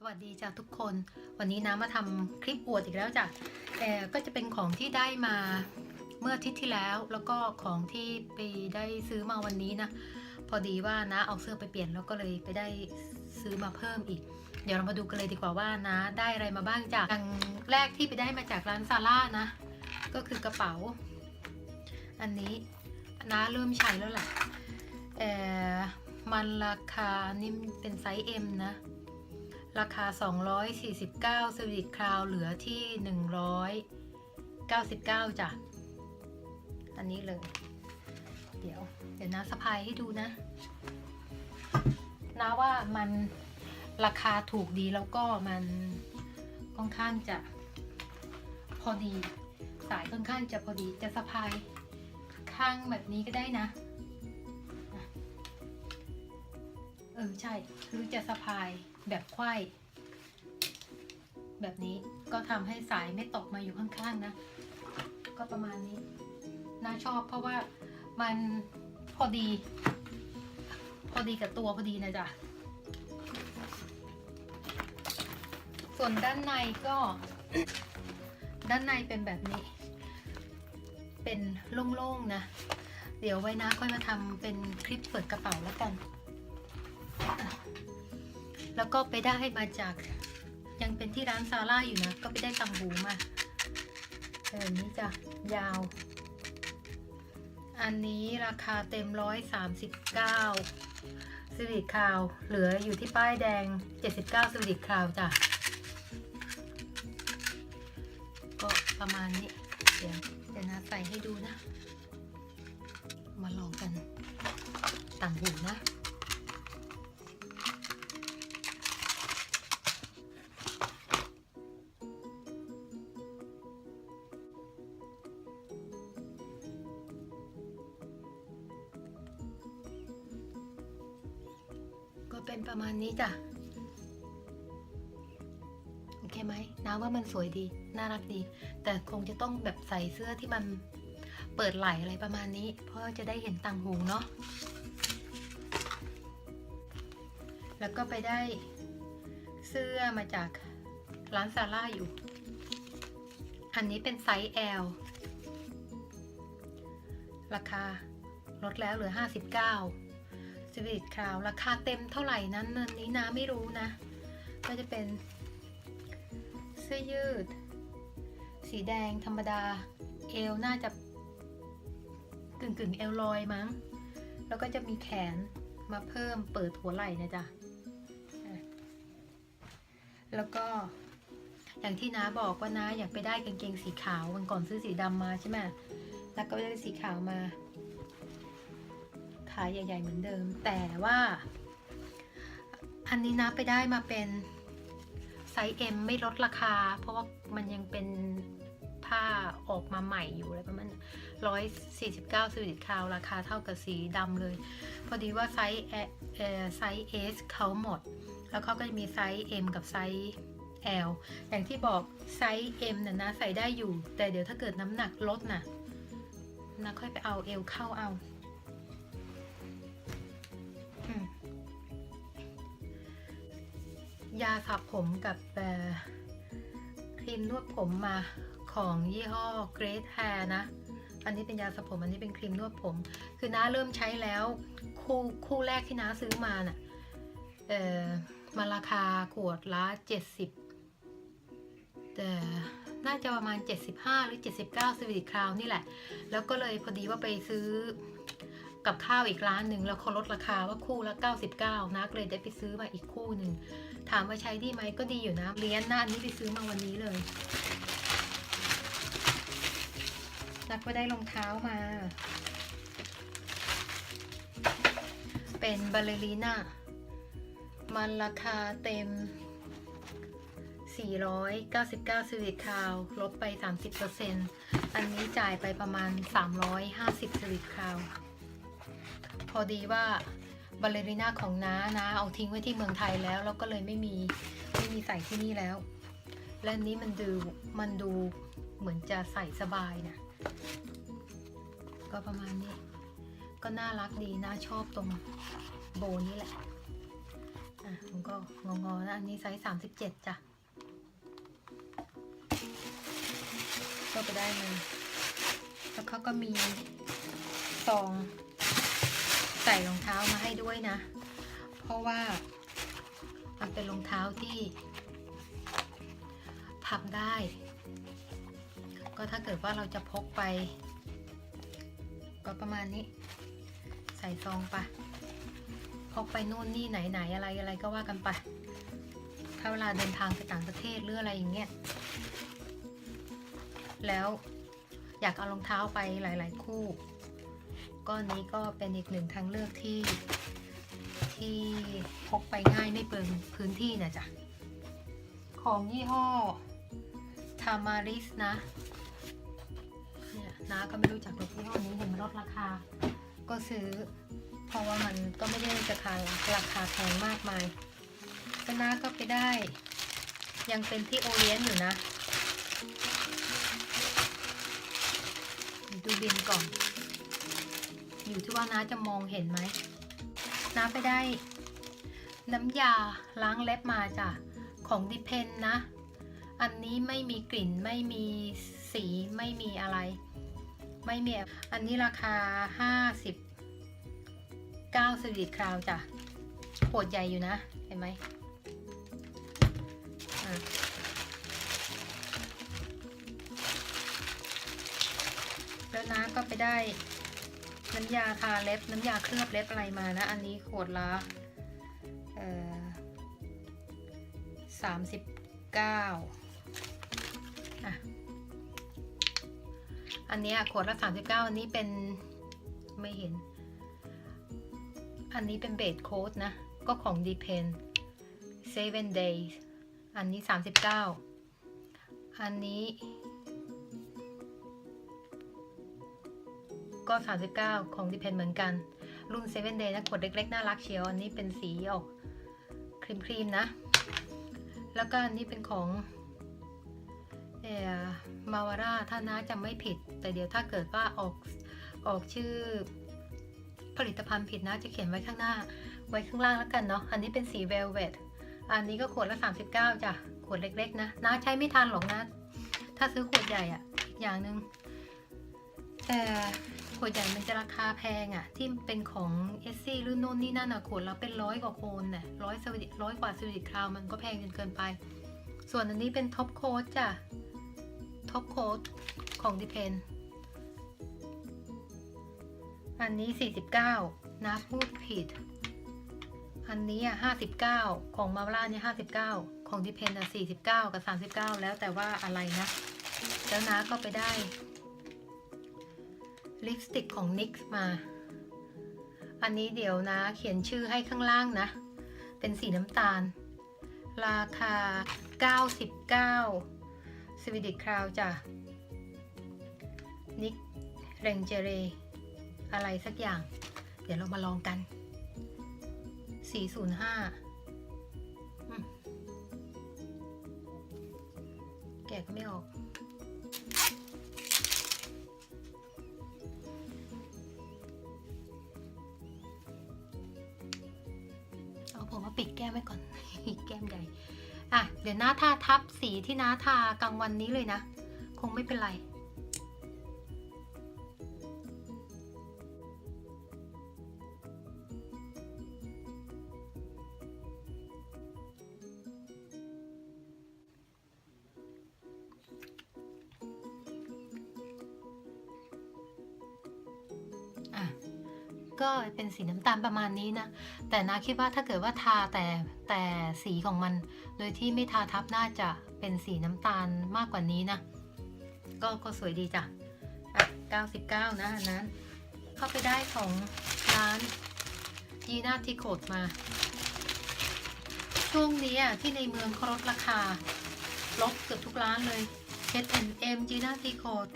สวัสดีจ้ะทุกคนวันนี้นะมาทำคลิปอวดอีกแล้วจ้ะแต่ก็จะเป็นของที่ได้มาเมื่ออาทิตย์ที่แล้ว แล้วก็ของที่ไปได้ซื้อมาวันนี้นะพอดีว่านะเอาเสื้อไปเปลี่ยนแล้วก็เลยไปได้ซื้อมาเพิ่มอีก เดี๋ยวเรามาดูกันเลยดีกว่าว่านะ ได้อะไรมาบ้างจ้ะอย่างแรกที่ไปได้มาจากร้านซาร่านะ ก็คือกระเป๋า อันนี้นะเริ่มใช้แล้วแหละเออมันราคานี่เป็นไซส์ M นะ ราคา 249สวิตคราวเหลือที่ 199จ้ะ อันนี้เลย เดี๋ยว เดี๋ยวนะสะพายให้ดูนะนะว่ามันราคาถูกดีแล้วก็มันค่อนข้างจะพอดี สายค่อนข้างจะพอดีจะสะพายข้างแบบนี้ก็ได้นะเออใช่ หรือจะสะพาย แบบไขว้แบบนี้ก็ทำให้สายไม่ตกมาอยู่ข้างๆนะ ก็ประมาณนี้ น่าชอบเพราะว่ามันพอดี พอดีกับตัวพอดีนะจ๊ะ ส่วนด้านในก็ ด้านในเป็นแบบนี้ เป็นโล่งๆนะ เดี๋ยวไว้นะค่อยมาทำเป็นคลิปเปิดกระเป๋าแล้วกัน แล้วก็ไปได้มาจาก ยังเป็นที่ร้านซาร่าอยู่นะ ก็ไปได้ตังหูมาแบบนี้จ้ะ ยาว อันนี้ราคาเต็มร้อยสามสิบเก้าสวิตคาว เหลืออยู่ที่ป้ายแดง 79สวิตคาวจ้ะ ก็ประมาณนี้ เดี๋ยวเดี๋ยวนะใส่ให้ดูนะ มาลองกันต่างหูนะ เป็นประมาณนี้จ้ะ โอเคไหมน้าว่ามันสวยดี น่ารักดี แต่คงจะต้องแบบใส่เสื้อที่มันเปิดไหล่อะไรประมาณนี้ เพราะจะได้เห็นต่างหูเนาะ แล้วก็ไปได้เสื้อมาจากร้านซาร่าอยู่ อันนี้เป็นไซส์ L ราคาลดแล้วเหลือ 59 สวิตคราว ราคาเต็มเท่าไหร่นั้นอันนี้นะไม่รู้นะ ก็จะเป็น เสื้อยืด สีแดงธรรมดา เอวน่าจะกึ่งกึ่งเอวลอยมั้ง แล้วก็จะมีแขนมาเพิ่มเปิดหัวไหล่นะจ๊ะอะแล้วก็อย่างที่น้าบอกว่าน้าอยากไปได้กางเกงสีขาววันก่อนซื้อสีดำมาใช่ไหมแล้วก็ได้สีขาวมา ขายใหญ่ ๆ เหมือนเดิม แต่ว่า อันนี้นะไปได้มาเป็นไซส์ M ไม่ลดราคา เพราะว่ามันยังเป็นผ้าออกมาใหม่อยู่อะไรประมาณร้อยสี่สิบเก้าสิคาวราคาเท่ากับสีดำเลย พอดีว่าไซส์ไซส์ S เขาหมด แล้วเขาก็จะมีไซส์ M กับไซส์ L อย่างที่บอกไซส์ M น่ะนะใส่ได้อยู่ แต่เดี๋ยวถ้าเกิดน้ำหนักลดน่ะนะค่อยไปเอา L เข้าเอา ยาสระผมกับครีมนวดผมมาของยี่ห้อ Great Hair นะ อันนี้เป็นยาสระผม อันนี้เป็นครีมนวดผม คือน้าเริ่มใช้แล้วคู่คู่แรกที่น้าซื้อมาน่ะเออมาราคาขวดละ70แต่น่าจะประมาณ 75 หรือ 79สวิตคราวนี่แหละ แล้วก็เลยพอดีว่าไปซื้อกับข้าวอีกร้านหนึ่งแล้วเขาลดราคาว่าคู่ละ 99นะก็เลยได้ไปซื้อมาอีกคู่หนึ่ง ถามว่าใช้ดีไหมก็ดีอยู่นะเลี้ยนหน้าอันนี้ไปซื้อมาวันนี้เลยนักก็ได้รองเท้ามา เป็นบาเลรีน่า มันราคาเต็ม 499สวิตคาว ลดไป 30%อันนี้จ่ายไปประมาณ 350สวิตคาว พอดีว่า บาเลริน่าของน้านะเอาทิ้งไว้ที่เมืองไทยแล้ว แล้วก็เลยไม่มีไม่มีใส่ที่นี่แล้ว และอันนี้มันดูมันดูเหมือนจะใส่สบายนะ ก็ประมาณนี้ ก็น่ารักดีน่าชอบตรงโบนี้แหละ อะมันก็งอๆนะอันนี้ไซส์สามสิบเจ็ดจ้ะ ก็ไปได้มาแล้วเขาก็มีซอง ส่รองเท้ามาให้ด้วยนะ เพราะว่ามันเป็นรองเท้าที่พับได้ ก็ถ้าเกิดว่าเราจะพกไป ก็ประมาณนี้ ใส่ซองไปพกไปนู่นนี่ไหนไหนอะไรอะไรก็ว่ากันไป ถ้าเวลาเดินทางไปต่างประเทศหรืออะไรอย่างเงี้ย แล้วอยากเอารองเท้าไปหลาย ๆ คู่ ก็นี้ก็เป็นอีกหนึ่งทางเลือกที่ที่พกไปง่ายไม่เปลืองพื้นที่นะจ๊ะ ของยี่ห้อ Tamaris นะเนี่ยน้าก็ไม่รู้จักหรอกยี่ห้อนี้เห็นมันลดราคา ก็ซื้อ เพราะว่ามันก็ไม่ได้ราคาราคาแพงมากมายก็น้าก็ไปได้ ยังเป็นที่โอเลียนอยู่นะ ดูบินก่อน อยู่ที่ว่าน้าจะมองเห็นไหมน้าไปได้ น้ำยาล้างเล็บมาจ้ะ ของดิเพนนะ อันนี้ไม่มีกลิ่นไม่มีสีไม่มีอะไร ไม่มีอันนี้ราคา 50 9สวีทคราวจ้ะขวดใหญ่อยู่นะ เห็นไหมแล้วน้าก็ไปได้ น้ำยาทาเล็บ น้ำยาเคลือบเล็บอะไรมานะ อันนี้ขวดละเออสามสิบเก้าอะอันนี้ขวดละสามสิบเก้าอันนี้เป็นไม่เห็น อันนี้เป็นเบสโค้ดนะ ก็ของ Depend seven days อันนี้สามสิบเก้าอันนี้ ก็ 39 ของ Depend เหมือนกัน รุ่น7 Day นะขวดเล็กๆ น่ารักเชียว อันนี้เป็นสีออกครีมๆนะ แล้วก็อันนี้เป็นของเอ่อมาวาร่าถ้าน้าจำไม่ผิด แต่เดี๋ยวถ้าเกิดว่าออกออกชื่อผลิตภัณฑ์ผิดนะจะเขียนไว้ข้างหน้า ไว้ข้างล่างแล้วกันเนาะ อันนี้เป็นสี Velvet อันนี้ก็ขวดละ 39จ้ะ ขวดเล็กๆ นะน้าใช้ไม่ทันหรอกนะ ถ้าซื้อขวดใหญ่อะอีกอย่างหนึ่งแต่ ขวดใหญ่มันจะราคาแพงอะที่เป็นของเอสซี่หรือโน่นนี่นั่นอะขวดละเป็นร้อยกว่าโคนน่ะร้อยสวิตร้อยกว่าสวิตคราวมันก็แพงจนเกินไป ส่วนอันนี้เป็นท็อปโค้ดจ้ะท็อปโค้ดของดิเพนอันนี้ 49 นะพูดผิด อันนี้อะ59 ของมาล่าเนี่ย59 ของดิเพนอะ49 กับ 39 แล้วแต่ว่าอะไรนะ แล้วนะก็ไปได้ ลิปสติกของ NYX มา อันนี้เดี๋ยวนะ เขียนชื่อให้ข้างล่างนะ เป็นสีน้ำตาล ราคา 99สวีดิคราวจ้ะนิกเรนเจเรอะไรสักอย่าง เดี๋ยวเรามาลองกัน 405 แกะก็ไม่ออก ปิดแก้มไว้ก่อน แก้มใหญ่อะเดี๋ยวหน้าทาทับสีที่น้าทากลางวันนี้เลยนะ คงไม่เป็นไรอะ ก็เป็นสีน้ำตาลประมาณนี้นะ แต่นาคิดว่าถ้าเกิดว่าทาแต่แต่สีของมัน โดยที่ไม่ทาทับน่าจะเป็นสีน้ำตาลมากกว่านี้นะ ก็ก็สวยดีจ้ะ99 นะอันนั้น เข้าไปได้ของร้านจีน่าทิโคดมา ช่วงนี้อะที่ในเมืองเขาลดราคา ลดเกือบทุกร้านเลย H&M จีน่าทิโคด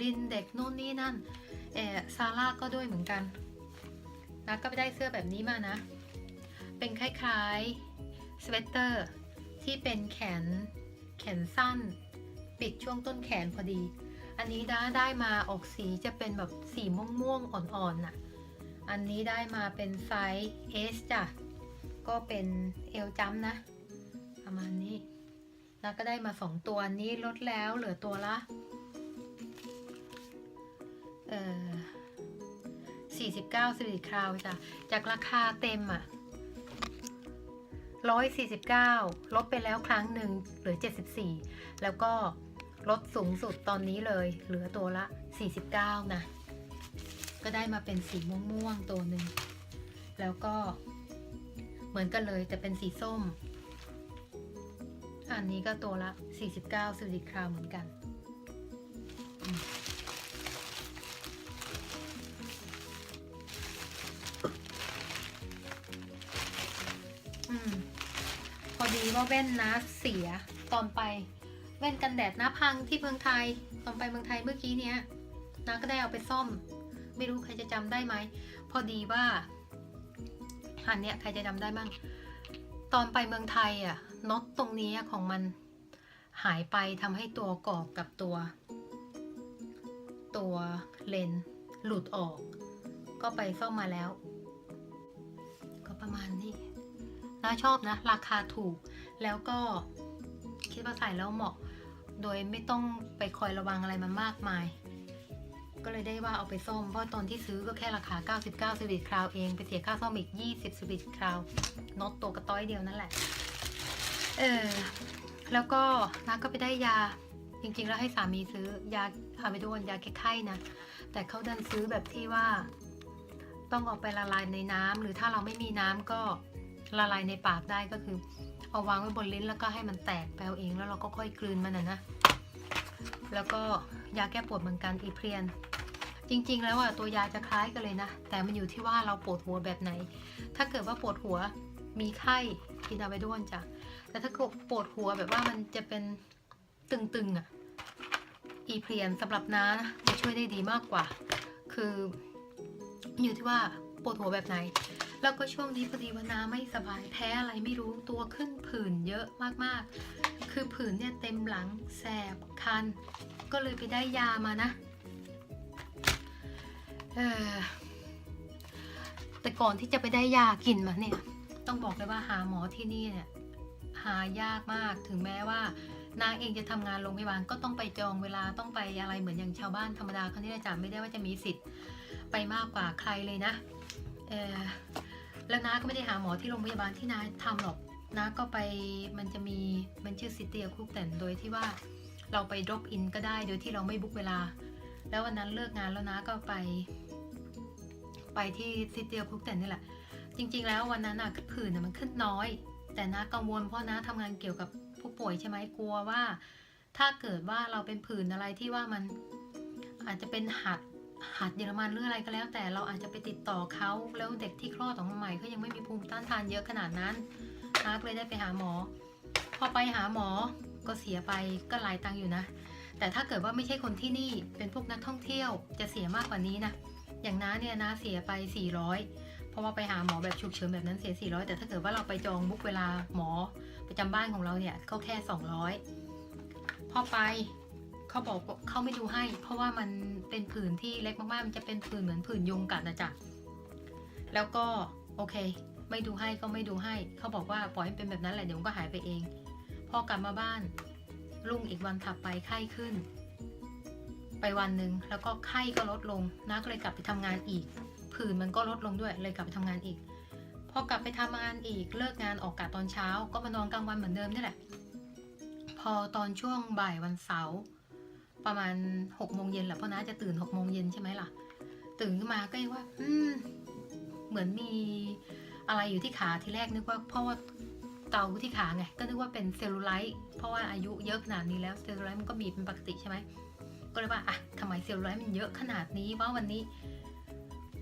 ลินเด็กโน่นนี่นั่นเออซาร่าก็ด้วยเหมือนกัน นะก็ไปได้เสื้อแบบนี้มานะ เป็นคล้ายๆสเวตเตอร์ที่เป็นแขนแขนสั้น ปิดช่วงต้นแขนพอดี อันนี้ด้าได้มาออกสีจะเป็นแบบสีม่วงๆอ่อนๆน่ะ อันนี้ได้มาเป็นไซส์ S จ้ะ ก็เป็นเอลจัมนะ ประมาณนี้แล้วก็ได้มาสองตัวนี้ลดแล้วเหลือตัวละ เอ่อ สี่สิบเก้าสิริคราวจ้ะจากราคาเต็มอะร้อยสี่สิบเก้าลดไปแล้วครั้งหนึ่งเหลือเจ็ดสิบสี่แล้วก็ลดสูงสุดตอนนี้เลย เหลือตัวละสี่สิบเก้านะ ก็ได้มาเป็นสีม่วงๆตัวหนึ่ง แล้วก็เหมือนกันเลยแต่เป็นสีส้ม อันนี้ก็ตัวละ 49สิริคราวเหมือนกัน อืมพอดีว่าแว่นนะเสียตอนไป แว่นกันแดดนะพังที่เมืองไทย ตอนไปเมืองไทยเมื่อกี้เนี้ยนะก็ได้เอาไปซ่อม ไม่รู้ใครจะจำได้ไหม พอดีว่าอันเนี้ยใครจะจำได้บ้าง ตอนไปเมืองไทยอะน็อตตรงนี้ของมันหายไปทำให้ตัวกรอบกับตัว ตัวเลนส์หลุดออก ก็ไปซ่อมมาแล้ว ก็ประมาณนี้ น่าชอบนะ ราคาถูก แล้วก็คิดว่าใส่แล้วเหมาะ โดยไม่ต้องไปคอยระวังอะไรมันมากมาย ก็เลยได้ว่าเอาไปซ่อม เพราะตอนที่ซื้อก็แค่ราคา 99สวิตคราวเอง ไปเสียค่าซ่อมอีก 20สวิตคราวน็อตตัวกระต้อยเดียวนั่นแหละ เออ แล้วก็นักก็ไปได้ยา จริงๆ แล้วให้สามีซื้อยาพาไปดูยาแก้ไข้นะ แต่เขาดันซื้อแบบที่ว่าต้องเอาไปละลายในน้ำหรือถ้าเราไม่มีน้ำก็ ละลายในปากได้ก็คือ เอาวางไว้บนลิ้นแล้วก็ให้มันแตกแปลวเองแล้วเราก็ค่อยกลืนมันนะนะ แล้วก็ยาแก้ปวดเหมือนกันอีเพรียน จริงๆ แล้วอะตัวยาจะคล้ายกันเลยนะ แต่มันอยู่ที่ว่าเราปวดหัวแบบไหน ถ้าเกิดว่าปวดหัวมีไข้กินอาไปด้วนจ้ะแต่ถ้าเกิดปวดหัวแบบว่ามันจะเป็นตึงๆอะอีเพรียนสำหรับน้านะจะช่วยได้ดีมากกว่า คืออยู่ที่ว่าปวดหัวแบบไหน แล้วก็ช่วงนี้พอดีว่าน้าไม่สบายแพ้อะไรไม่รู้ตัวขึ้นผื่นเยอะมากๆ คือผื่นเนี่ยเต็มหลังแสบคัน ก็เลยไปได้ยามานะเออแต่ก่อนที่จะไปได้ยากินมาเนี่ย ต้องบอกเลยว่าหาหมอที่นี่เนี่ยหายากมากถึงแม้ว่านางเองจะทำงานโรงพยาบาลก็ต้องไปจองเวลาต้องไปอะไรเหมือนอย่างชาวบ้านธรรมดาเขานี่แหละจ้ะไม่ได้ว่าจะมีสิทธิ์ไปมากกว่าใครเลยนะเออ แล้วน้าก็ไม่ได้หาหมอที่โรงพยาบาลที่น้าทำหรอกน้าก็ไปมันจะมีมันชื่อซิตี้คุกแต่นโดยที่ว่าเราไป drop in ก็ได้โดยที่เราไม่บุ๊กเวลา แล้ววันนั้นเลิกงานแล้วน้าก็ไป ไปที่ซิตี้คุกแต่นนี่แหละ จริง ๆ แล้ววันนั้นอะผื่นน่ะมันขึ้นน้อย แต่นะกังวลเพราะนะทำงานเกี่ยวกับผู้ป่วยใช่ไหมกลัวว่า ถ้าเกิดว่าเราเป็นผื่นอะไรที่ว่ามันอาจจะเป็นหัด หัดเยอรมันหรืออะไรก็แล้ว แต่เราอาจจะไปติดต่อเขาแล้วเด็กที่คลอดออกมาใหม่เขายังไม่มีภูมิต้านทานเยอะขนาดนั้นนะก็เลยได้ไปหาหมอ พอไปหาหมอก็เสียไปก็หลายตังค์อยู่นะ แต่ถ้าเกิดว่าไม่ใช่คนที่นี่เป็นพวกนักท่องเที่ยวจะเสียมากกว่านี้นะอย่างน้าเนี่ยนะเสียไป 400 เพราะว่าไปหาหมอแบบฉุกเฉินแบบนั้นเสีย 400 แต่ถ้าเกิดว่าเราไปจองบุ๊กเวลาหมอประจำบ้านของเราเนี่ยก็แค่ 200 พอไป เขาบอกเขาไม่ดูให้ เพราะว่ามันเป็นผื่นที่เล็กมากๆ มันจะเป็นผื่นเหมือนผื่นยุงกัดนะจ๊ะแล้วก็โอเค ไม่ดูให้ก็ไม่ดูให้ เขาบอกว่าปล่อยให้เป็นแบบนั้นแหละเดี๋ยวมันก็หายไปเอง พอกลับมาบ้านรุ่งอีกวันถัดไปไข้ขึ้น ไปวันหนึ่งแล้วก็ไข้ก็ลดลงน้าก็เลยกลับไปทำงานอีก ผื่นมันก็ลดลงด้วยเลยกลับไปทำงานอีก พอกลับไปทำงานอีกเลิกงานออกกะตอนเช้า ก็มานอนกลางวันเหมือนเดิมนี่แหละ พอตอนช่วงบ่ายวันเสาร์ ประมาณหกโมงเย็นแหละเพราะน้าจะตื่นหกโมงเย็นใช่ไหมล่ะ ตื่นขึ้นมาก็ยังว่า อืม เหมือนมีอะไรอยู่ที่ขาทีแรกนึกว่าเพราะว่าเกาที่ขาไงก็นึกว่าเป็นเซลลูไลท์เพราะว่าอายุเยอะขนาดนี้แล้วเซลลูไลท์มันก็มีเป็นปกติใช่ไหมก็เลยว่าอะทำไมเซลลูไลท์มันเยอะขนาดนี้ว่าวันนี้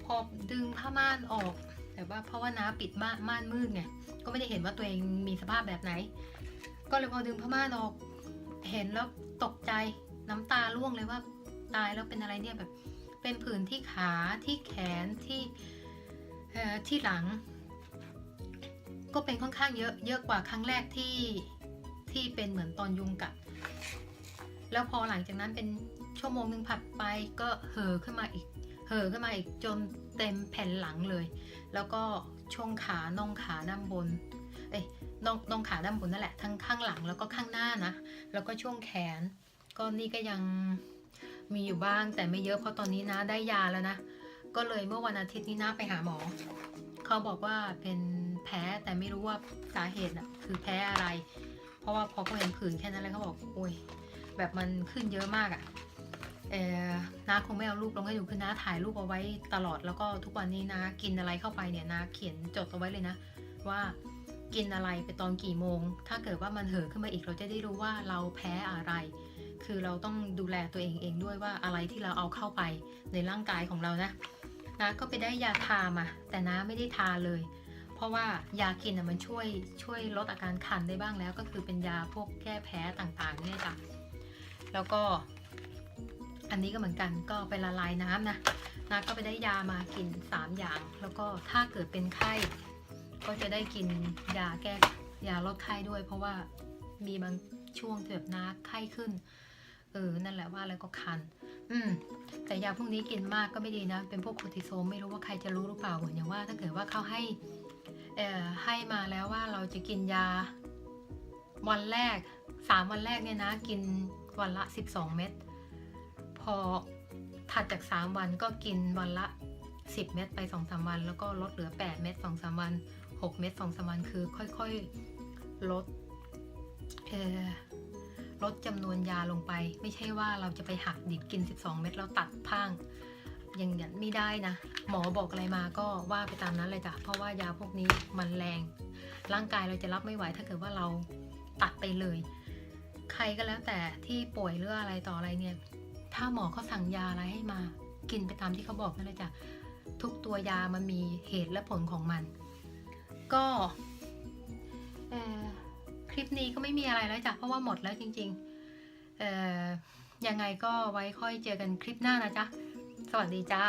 พอดึงผ้าม่านออก แต่ว่าเพราะว่าน้าปิดม่านม่านมืดไงก็ไม่ได้เห็นว่าตัวเองมีสภาพแบบไหน ก็เลยพอดึงผ้าม่านออก เห็นแล้วตกใจ น้ำตาร่วงเลยว่าตายแล้วเป็นอะไรเนี่ยแบบเป็นผื่นที่ขาที่แขนที่เอ่อที่หลัง ก็เป็นค่อนข้างเยอะเยอะกว่าครั้งแรกที่ที่เป็นเหมือนตอนยุงกัดแล้วพอหลังจากนั้นเป็นชั่วโมงหนึ่งผัดไปก็เห่อขึ้นมาอีก เห่อขึ้นมาอีกจนเต็มแผ่นหลังเลย แล้วก็ช่วงขาน่องขาด้านบน เอ้ยน่องน่องขาด้านบนนั่นแหละทั้งข้างหลังแล้วก็ข้างหน้านะ แล้วก็ช่วงแขน ก็นี่ก็ยังมีอยู่บ้างแต่ไม่เยอะเพราะตอนนี้นะได้ยาแล้วนะ ก็เลยเมื่อวันอาทิตย์นี้นะไปหาหมอ เขาบอกว่าเป็นแพ้แต่ไม่รู้ว่าสาเหตุน่ะคือแพ้อะไร เพราะว่าพอเขาเห็นผื่นแค่นั้นแล้วเขาบอกโอ้ยแบบมันขึ้นเยอะมากอะ่ะเออน้าคงไม่เอารูปลงให้ดูคือน้าถ่ายรูปเอาไว้ตลอดแล้วก็ทุกวันนี้นะกินอะไรเข้าไปเนี่ยนะเขียนจดเอาไว้เลยนะ ว่ากินอะไรไปตอนกี่โมง ถ้าเกิดว่ามันเห่อขึ้นมาอีกเราจะได้รู้ว่าเราแพ้อะไร คือเราต้องดูแลตัวเองเองด้วยว่าอะไรที่เราเอาเข้าไปในร่างกายของเรานะนะก็ไปได้ยาทามา แต่น้าไม่ได้ทาเลย เพราะว่ายากินอะมันช่วยช่วยลดอาการคันได้บ้างแล้ว ก็คือเป็นยาพวกแก้แพ้ต่างๆเนี่ยจ้ะแล้วก็ อันนี้ก็เหมือนกันก็ไปละลายน้ำนะนะก็ไปได้ยามากิน 3 อย่าง แล้วก็ถ้าเกิดเป็นไข้ก็จะได้กินยาแก้ยาลดไข้ด้วย เพราะว่ามีบางช่วงที่แบบน้าไข้ขึ้น เออ นั่นแหละว่าแล้วก็คัน อืม แต่ยาพวกนี้กินมากก็ไม่ดีนะ เป็นพวกโคร์ติโซมไม่รู้ว่าใครจะรู้หรือเปล่าเหมือนอย่างว่า ถ้าเกิดว่าเขาให้ เอ่อ ให้มาแล้วว่าเราจะกินยา วันแรกสามวันแรกเนี่ยนะ กินวันละ 12 เม็ด พอถัดจาก 3 วันก็กินวันละ 10 เม็ดไป2-3วัน แล้วก็ลดเหลือ 8 เม็ด2-3วัน 6 เม็ด2-3วันคือค่อยๆ ลด เอ่อ ลดจำนวนยาลงไป ไม่ใช่ว่าเราจะไปหักดิบกิน 12 เม็ดแล้วตัดพร่างอย่างนั้นไม่ได้นะ หมอบอกอะไรมาก็ว่าไปตามนั้นเลยจ้ะเพราะว่ายาพวกนี้มันแรง ร่างกายเราจะรับไม่ไหวถ้าเกิดว่าเราตัดไปเลย ใครก็แล้วแต่ที่ป่วยหรืออะไรต่ออะไรเนี่ย ถ้าหมอเขาสั่งยาอะไรให้มา กินไปตามที่เขาบอกนั่นเลยจ้ะทุกตัวยามันมีเหตุและผลของมัน ก็เออ คลิปนี้ก็ไม่มีอะไรแล้วจ้ะเพราะว่าหมดแล้วจริงๆเอ่อยังไงก็ไว้ค่อยเจอกันคลิปหน้านะจ๊ะ สวัสดีจ้า